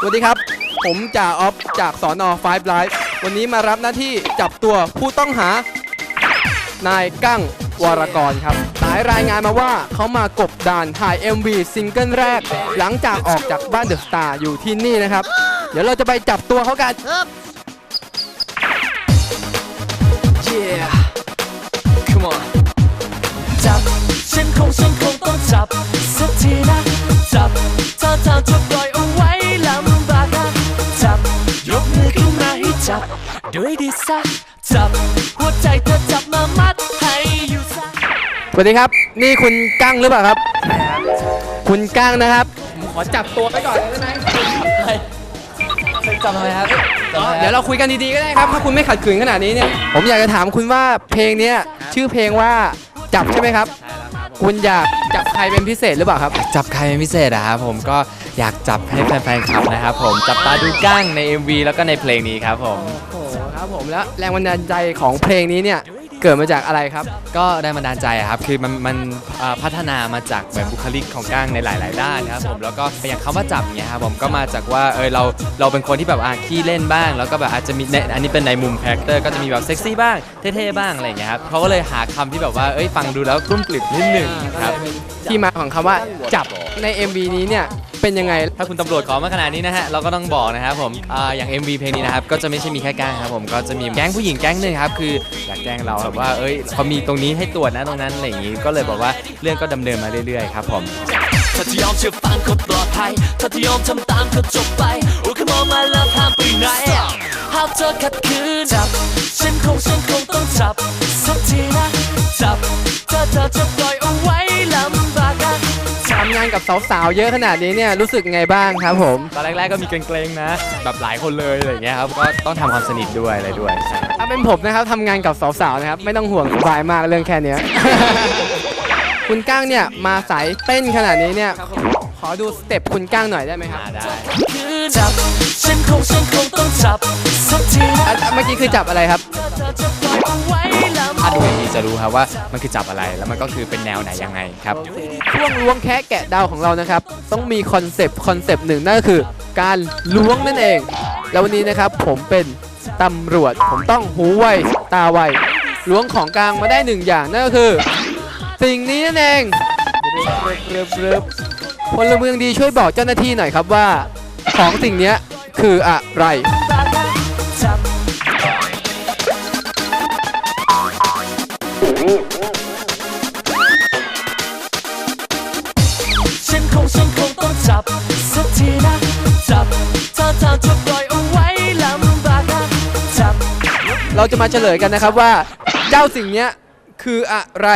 สวัสดีครับ ผมจ่าออฟจากสอนอไฟไลฟ์วันนี้มารับหน้าที่จับตัวผู้ต้องหา นายกั้งวรกรครับ สายรายงานมาว่าเขามากบดานถ่าย MV ซิงเกิลแรก หลังจากออกจากบ้านเดอะสตาร์อยู่ที่นี่นะครับ เดี๋ยวเราจะไปจับตัวเขากัน Yeah ด้วยดีสักจับหัวใจเธอจับมามัดให้อยู่สักสวัสดีครับ นี่คุณกั้งหรือเปล่าครับ คุณกั้งนะครับผมขอจับตัวไปก่อนเลยได้ไหมจำทำไมครับเดี๋ยวเราคุยกันดีๆก็ได้ครับ ถ้าคุณไม่ขัดขืนขนาดนี้เนี่ย ผมอยากจะถามคุณว่าเพลงเนี้ยชื่อเพลงว่าจับใช่ไหมครับ คุณอยากจับใครเป็นพิเศษหรือเปล่าครับ จับใครเป็นพิเศษอะครับผมก็อยากจับให้แฟนๆคลับนะครับผมจับตาดูกั้งใน MV แล้วก็ในเพลงนี้ครับผมโอ้โห ครับผมแล้วแรงบันดาลใจของเพลงนี้เนี่ยเกิดมาจากอะไรครับ ก็ได้บันดาลใจอะครับคือมันมันเอ่อพัฒนามาจากแบบบุคลิกของกั้งในหลาย ๆ ด้านนะครับผมแล้วก็อย่างคำว่าจับเนี่ยครับผมก็มาจากว่าเออเราเราเป็นคนที่แบบอะขี้เล่นบ้าง แล้วก็แบบอาจจะมีในอันนี้เป็นในมุมคาแรคเตอร์ก็จะมีแบบเซ็กซี่บ้างเท่ ๆ บ้างอะไรอย่างเงี้ยครับเขาก็เลยหาคำที่แบบว่าเอ้ยฟังดูแล้วกลุ้มกลิ่มนิดหนึ่งครับ ที่มาของคำว่าจับใน MV นี้เนี่ย เป็นยังไง ถ้าคุณตำรวจขอมาขนาดนี้นะฮะเราก็ต้องบอกนะครับผมอ่าอย่าง MV เพลงนี้นะครับก็จะไม่ใช่มีแค่แก๊งครับผมก็จะมีแก๊งผู้หญิงแก๊งหนึ่งครับคืออยากแจ้งเราครับว่าเอ้ยเขามีตรงนี้ให้ตรวจนะตรงนั้นอะไรอย่างงี้ก็เลยบอกว่าเรื่องก็ดำเนินมาเรื่อยๆครับผม ถ้าที่ยอมเชื่อฟังก็ปลอดภัย ถ้าที่ยอมทำตามก็จบไป โอ้ขโมยมาแล้วห้ามไปไหนห้ามเธอขัดขืนจับ ฉันคงฉันคงต้องจับ สักทีนะ จับเธอเธอจะานกับสาวๆเยอะขนาดนี้เนี่ยรู้สึกไงบ้างครับผมตอนแรกๆก็มีเกรงๆนะ แบบหลายคนเลยอะไรอย่างเงี้ยครับก็ต้องทำความสนิทด้วยอะไรด้วยใช่ถ้าเป็นผมนะครับทำงานกับสาวๆนะครับไม่ต้องห่วงสบายมากเรื่องแค่เนี้ย คุณก้างเนี่ยมาสายเต้นขนาดนี้เนี่ยขอดูสเต็ปคุณก้างหน่อยได้ไหมครับมาได้คือจับฉันคงฉันคงต้องจับสักทีนะอะเมื่อกี้คือจับอะไรครับ เธอเธอจะปล่อยเอาไว้ลำถ้าบากดูอย่างนี้ จะรู้ครับว่ามันคือจับอะไรแล้วมันก็คือเป็นแนวไหนยังไงครับช่วงล้วงแคะแกะเดาของเรานะครับ ต้องมีคอนเซปต์คอนเซปต์หนึ่งนั่นก็คือการล้วงนั่นเอง แล้ววันนี้นะครับผมเป็นตำรวจผมต้องหูไวตาไวล้วงของกลางมาได้หนึ่งอย่างนั่นก็คือ สิ่งนี้นั่นเองเริบเริบพลเมืองดีช่วยบอกเจ้าหน้าที่หน่อยครับว่า ของสิ่งเนี้ยคืออะไร ฉันคงฉันคงต้องจับสักทีนะ จับเธอเธอจะปล่อยเอาไว้ลำบากนะจับ เราจะมาเฉลยกันนะครับว่า เจ้าสิ่งเนี้ยคืออะไร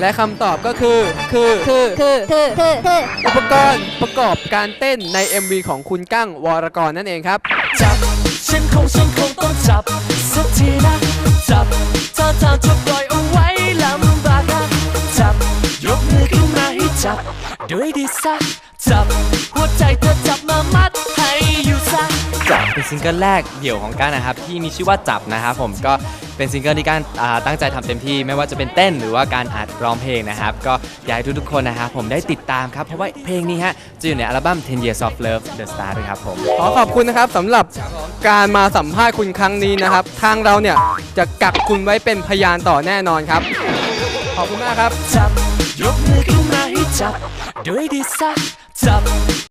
และคำตอบก็คือ คือ คือ คือคือคือคืออุปกรณ์ประกอบการเต้นใน MV ของคุณกั้งวรกรนั่นเองครับ จับ ฉันคงฉันคงต้องจับสักทีนะ จับเธอเธอจะปล่อย ด้วยดีสักจับหัวใจเธอจับมามัดให้อยู่สักจับเป็นซิงเกิลแรกเดี่ยวของก้านนะครับที่มีชื่อว่าจับนะครับผมก็เป็นซิงเกิลที่ก้านอ่าตั้งใจทำเต็มที่ไม่ว่าจะเป็นเต้นหรือว่าการอัดร้องเพลงนะครับ ก็อยากให้ทุกๆคนนะครับผมได้ติดตามครับ เพราะว่าเพลงนี้ฮะจะอยู่ในอัลบั้ม 10 Years of Love The Star ด้วยครับผมขอขอบคุณนะครับสำหรับการมาสัมภาษณ์คุณครั้งนี้นะครับ ทางเราเนี่ยจะกักคุณไว้เป็นพยานต่อแน่นอนครับ ขอบคุณมากครับ จับยกมือขึ้นมา